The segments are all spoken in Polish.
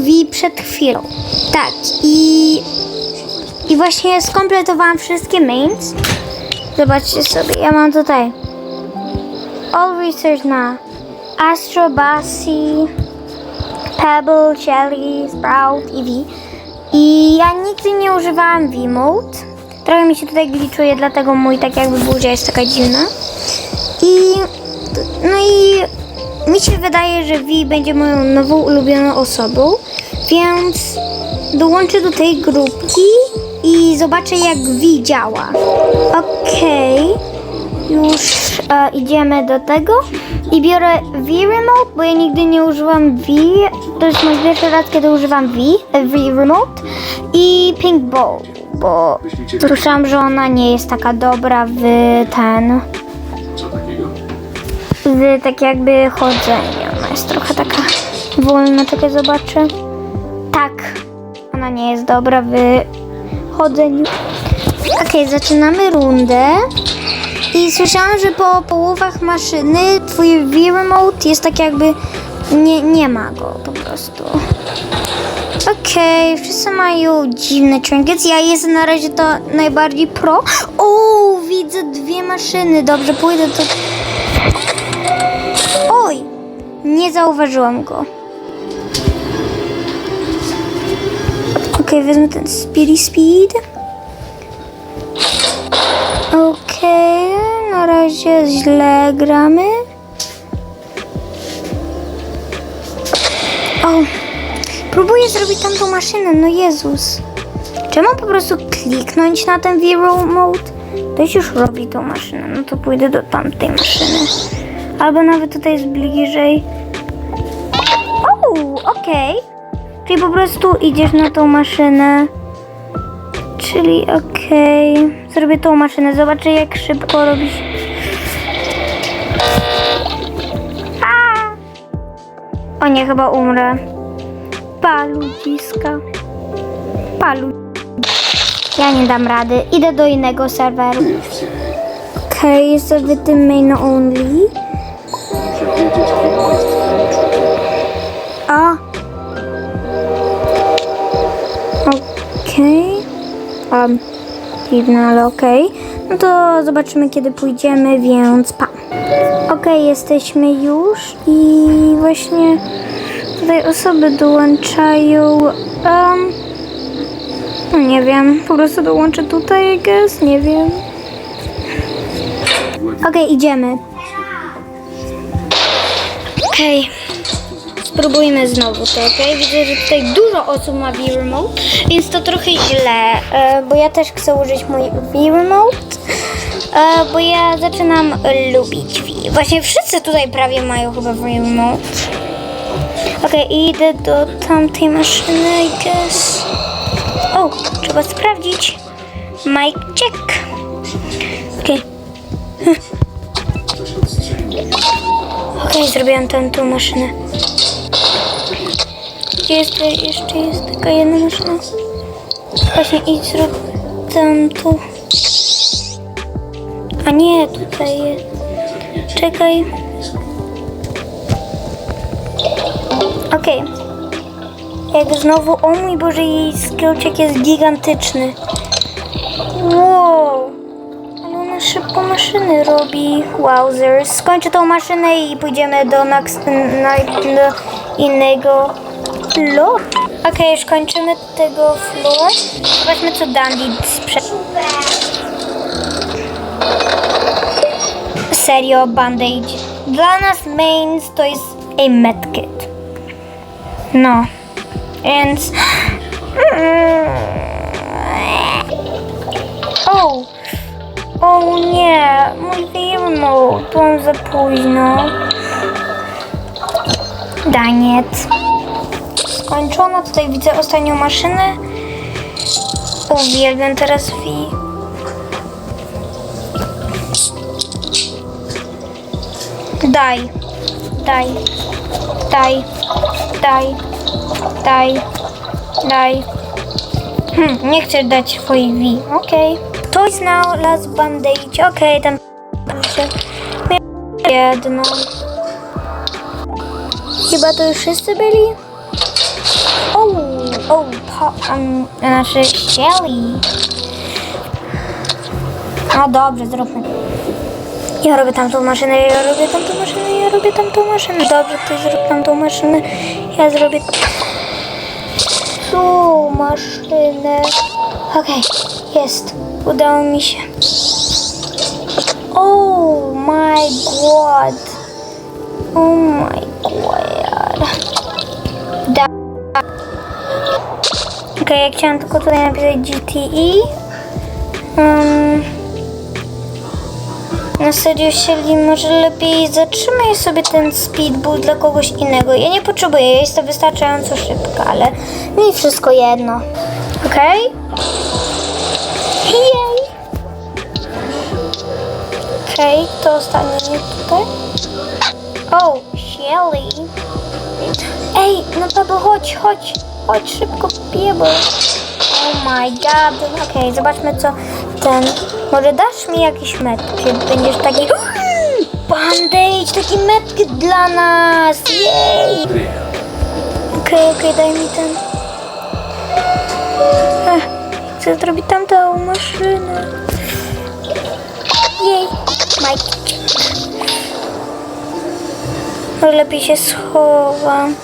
Wi przed chwilą. Tak, i, i właśnie skompletowałam wszystkie mains. Zobaczcie sobie, ja mam tutaj All Research na Astro, Bassi, Pebble, Shelly, Sprout i V. I ja nigdy nie używałam V-Mode. Trochę mi się tutaj glitchuje, dlatego mój tak jakby buzia jest taka dziwna. I no i mi się wydaje, że Vi będzie moją nową ulubioną osobą, więc dołączę do tej grupki i zobaczę jak Vi działa. Okej, już e, idziemy do tego i biorę V Remote, bo ja nigdy nie używam V. To jest mój pierwszy raz, kiedy używam V, e, V Remote i Pink Ball, bo słyszałam, że ona nie jest taka dobra w ten? Z tak jakby chodzenia. Ona jest trochę taka wolna, czekaj zobaczę. Tak, ona nie jest dobra w chodzeniu. Okej, zaczynamy rundę. I słyszałam, że po połowach maszyny twój V-Remote jest tak jakby... Nie, nie ma go po prostu. Okej, wszyscy mają dziwne trinkets. Ja jestem na razie to najbardziej pro. O, widzę dwie maszyny. Dobrze, pójdę do! Nie zauważyłam go. Okej, wezmę ten Speedy Speed. Okej, na razie źle gramy. O! Próbuję zrobić tamtą maszynę, no Jezus. Czy mam po prostu kliknąć na ten Vero Mode? To już robi tą maszynę, no to pójdę do tamtej maszyny. Albo nawet tutaj jest bliżej. Okej. Czyli po prostu idziesz na tą maszynę. Czyli okej. Zrobię tą maszynę. Zobaczę jak szybko robisz. A! O nie, chyba umrę. Paludziska. Palu. Ja nie dam rady. Idę do innego serweru. Okej, jestem w tym main only. Muszę wiedzieć, kim jest. A. Okej. Um, dziwne, ale okej. No to zobaczymy, kiedy pójdziemy, więc pa. Okej, jesteśmy już i właśnie tutaj osoby dołączają. Um, no nie wiem, po prostu dołączę tutaj, I guess, nie wiem. Okej, idziemy. Okej. Spróbujmy znowu to, ok? Widzę, że tutaj dużo osób ma V-Remote, więc to trochę źle, e, bo ja też chcę użyć mój V-Remote, e, bo ja zaczynam lubić V. Właśnie wszyscy tutaj prawie mają chyba V-Remote. Ok, idę do tamtej maszyny, I guess. O, trzeba sprawdzić. Mic check. Coś odstrzeliło. Okej, zrobiłam tam tą maszynę. Gdzie jest jeszcze jest taka jedna maszyna? Właśnie idź zrób tamtą. A nie, tutaj jest. Czekaj. Okej. Jak znowu, o mój Boże, jej skillczek jest gigantyczny. Wow. Ale ona szybko maszyny robi. Wowzers. Skończę tą maszynę i pójdziemy do, next, na, do innego floor. Okej, już kończymy tego floor. Zobaczmy co Dandy sprze... Serio, bandage. Dla nas mains to jest a medkit. No. Więc... O! O nie, mój remote, byłam za późno. Daniec. Skończona, tutaj widzę ostatnią maszynę. Uwielbiam teraz Wi. Daj, daj, daj, daj, daj, daj. Hm, nie chcesz dać swojej V. Okej. Jest now last bandage. Okej, tam się. Jedno. Chyba to już wszyscy byli? O, po, um, znaczy Shelly. No dobrze, zróbmy. Ja robię tamtą maszynę, ja robię tamtą maszynę, ja robię tamtą maszynę. Dobrze, ty zrób tamtą maszynę, ja zrobię tą maszynę. Okej, jest. Udało mi się. Oh my god. Oh my god. Okej, ja chciałam tylko tutaj napisać GTE. Um, na serio, Shelly, może lepiej zatrzymaj sobie ten speedball dla kogoś innego. Ja nie potrzebuję, ja jestem wystarczająco szybka, ale mi wszystko jedno. Okej? Jej! Okej, to ostatnie tutaj. O, Shelly. Ej, no Paweł, chodź, chodź. Chodź szybko, Paweł. Oh my god. Okej, zobaczmy co ten... Może dasz mi jakiś medkit? Będziesz taki... Bandage, taki medkit dla nas. Jej! Okej, okej, daj mi ten... Ech, chcę zrobić tamtą maszynę. Jej! Mike. Może lepiej się schowam.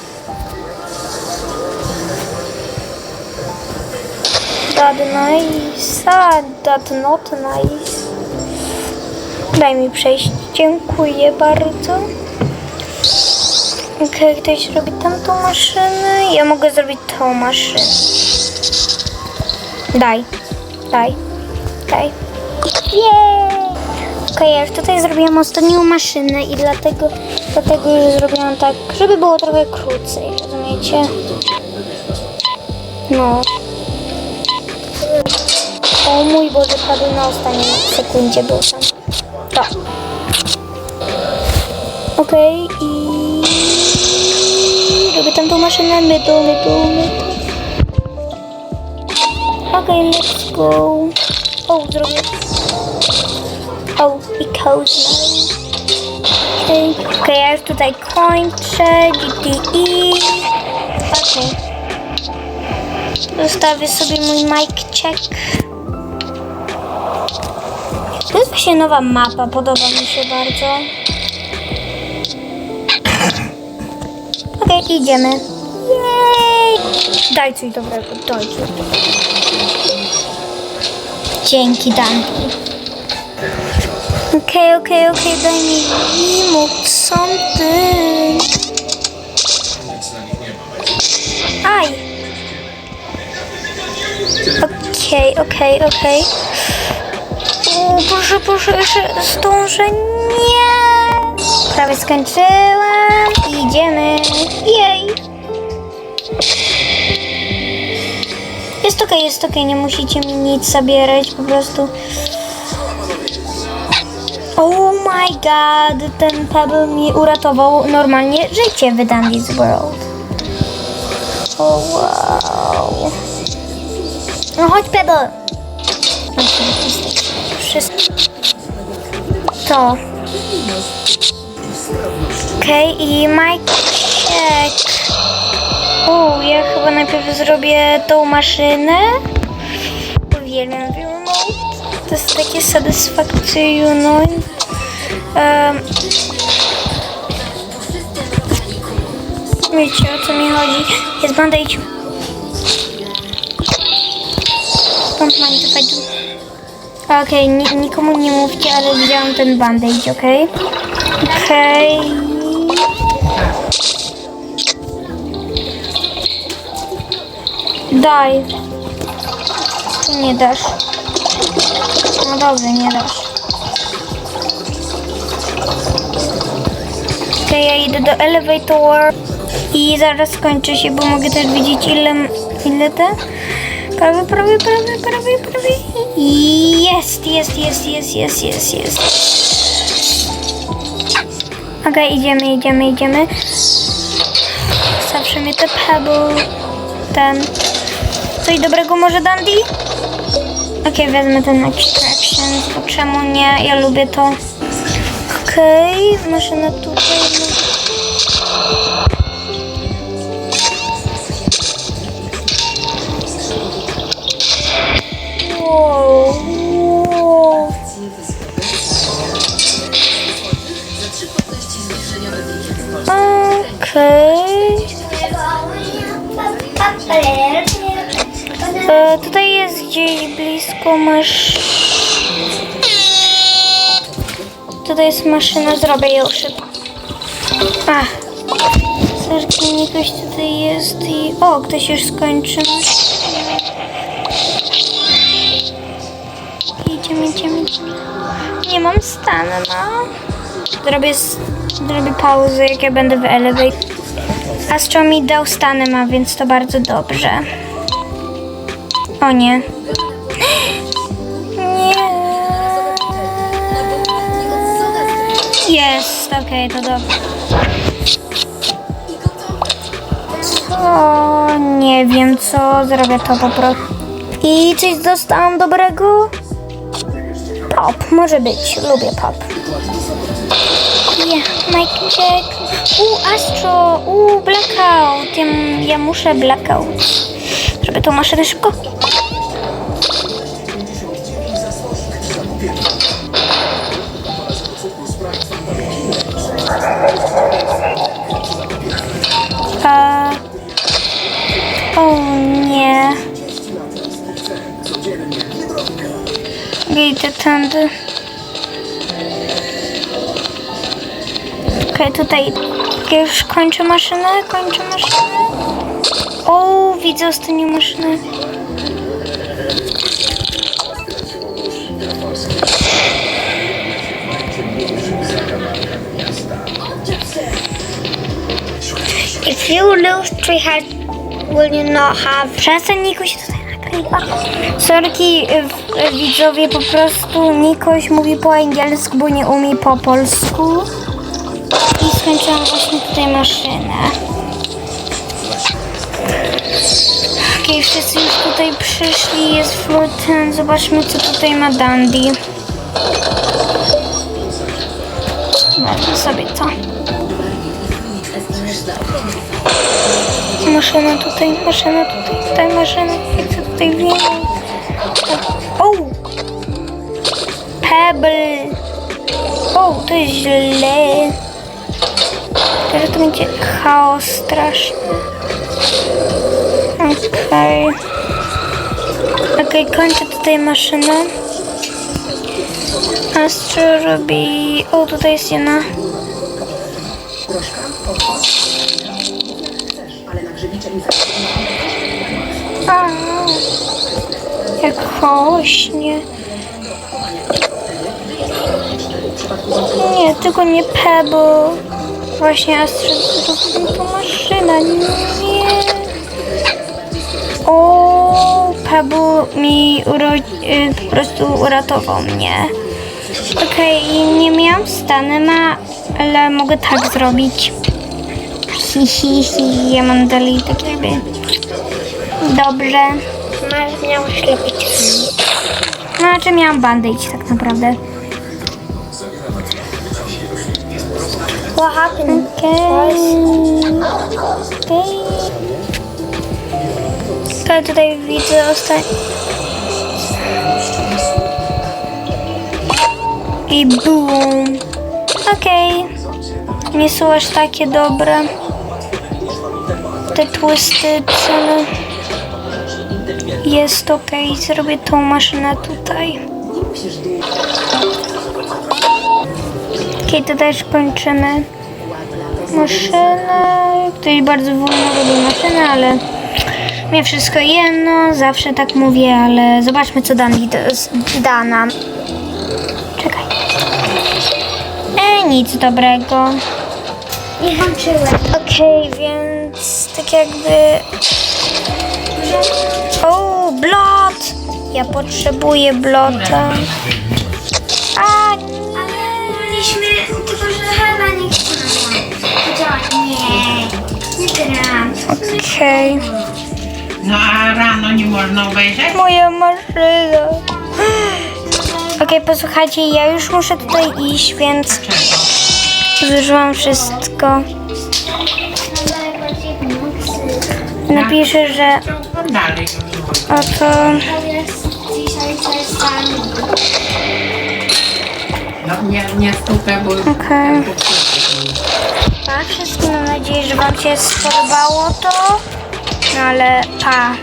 That nice. A, that not nice. Daj mi przejść. Dziękuję bardzo. Okej, ktoś robi tamtą maszynę. Ja mogę zrobić tą maszynę. Daj. Daj. Daj. Jej! Okej, ja już tutaj zrobiłam ostatnią maszynę i dlatego, dlatego już zrobiłam tak, żeby było trochę krócej, rozumiecie? No. O mój Boże, prawie na ostatniej sekundzie był tam. Tak. Okej, i... Robię tam tą maszynę, my tu, my tu, my tu. Okej, let's go. O, zrobię. O, because Okej, okay, ja już tutaj kończę. GTE. Okej. Zostawię sobie mój mic check. To jest właśnie nowa mapa, podoba mi się bardzo. Okej, idziemy. Jej! Daj coś dobrego, daj coś dobrego. Dzięki, Danki. Okej, okej, okej, daj mi remote something. Aj. Okej, okej, okej. O, proszę, proszę, jeszcze zdążę. Nie. Prawie skończyłam. Idziemy. Jej. Jest okej, jest okej, nie musicie mi nic zabierać, po prostu. Oh my god, ten Pebble mi uratował normalnie życie w Dandy's World. Oh wow. No chodź Pebble. Wszystko. To. Okej, i Mike check. O, ja chyba najpierw zrobię tą maszynę. Uwielbiam remote. To jest takie satysfakcjonujące. Um, wiecie o co mi chodzi. Jest bandage. Don't mind if I. Okej, ni- nikomu nie mówcie, ale widziałam ten bandage, okej? Okej. Daj. Nie dasz. No dobrze, nie dasz. Okej, ja idę do elevator i zaraz skończę się, bo mogę też widzieć ile, ile te. Prawie, prawie, prawie, prawie. I Jest, jest, jest, jest, jest, jest, jest. Okej, idziemy, idziemy, idziemy. Zawsze mnie te pebble, ten. Coś dobrego może Dandy? Okej, wezmę ten extraction, bo czemu nie? Ja lubię to. Okej, maszyna tutaj. Jest maszyna, zrobię ją szybko. Ach. Serki, ktoś tutaj jest i... O, ktoś już skończył. Idziemy, idziemy, idziemy. Nie mam stanu, no. Zrobię, zrobię pauzę, jak ja będę w elevator. Astro mi dał stany ma, więc to bardzo dobrze. O. Nie. Okej, to dobrze. Co? Nie wiem co, zrobię to po prostu. I coś dostałam dobrego? Pop, może być, lubię pop. Yeah, Mike Jack. U, Astro, u, Blackout. Ja, ja muszę Blackout. Żeby tą maszynę szybko. A... O nie. Idę tędy. Okej, tutaj ja już kończę maszynę, kończę maszynę. O, widzę ostatnią maszynę. If you lose three hearts, will you not have... Przestań, tutaj nagrywa. Sorki, widzowie, po prostu Nikoś mówi po angielsku, bo nie umie po polsku. I skończyłam właśnie tutaj maszynę. Okej, wszyscy już tutaj przyszli, jest Fluten. Zobaczmy, co tutaj ma Dandy. Wezmę sobie to. Maszyna tutaj, maszyna tutaj, tutaj maszyna. Ja chcę tutaj więcej. O! Pebble. O, to jest źle. Że to będzie chaos straszny. Okej. Okej, kończę tutaj maszynę. Astro robi... O, tutaj jest jedna. A, jak hośnie. Nie, tylko nie Pebble. Właśnie zrobił to maszyna. Nie. O, Pebble mi y, po prostu uratował mnie. Okej, nie miałam stany ale mogę tak zrobić. Hi, hi, hi. Ja mam dalej tak jakby... Dobrze. Masz, miałeś lepić. Znaczy miałam bandage tak naprawdę. What happened? Okay. Okay. To tutaj widzę ostatnio. I boom. Okej. Nie są aż takie dobre. Te twisty ceny. Jest okej. Zrobię tą maszynę tutaj. Okej, to też kończymy. Maszynę. Ktoś bardzo wolno robi maszynę, ale mnie wszystko jedno. Zawsze tak mówię, ale zobaczmy co Dandy da- nam. Czekaj. E, nic dobrego. Nie włączyłem. Okej, więc tak jakby... O, blot! Ja potrzebuję blota. A, Mieliśmy, tylko że chyba nie chciałam. Nie, nie gram. okej. No a rano nie można obejrzeć? Moja maszyna. Okej, posłuchajcie, ja już muszę tutaj iść, więc zużyłam wszystko. Napiszę, że dalej oto... To jest dzisiaj coś tam. No nie, nie stukaj, bo... Okej. Tak, wszystkim mam nadzieję, że Wam się spodobało to. No ale pa.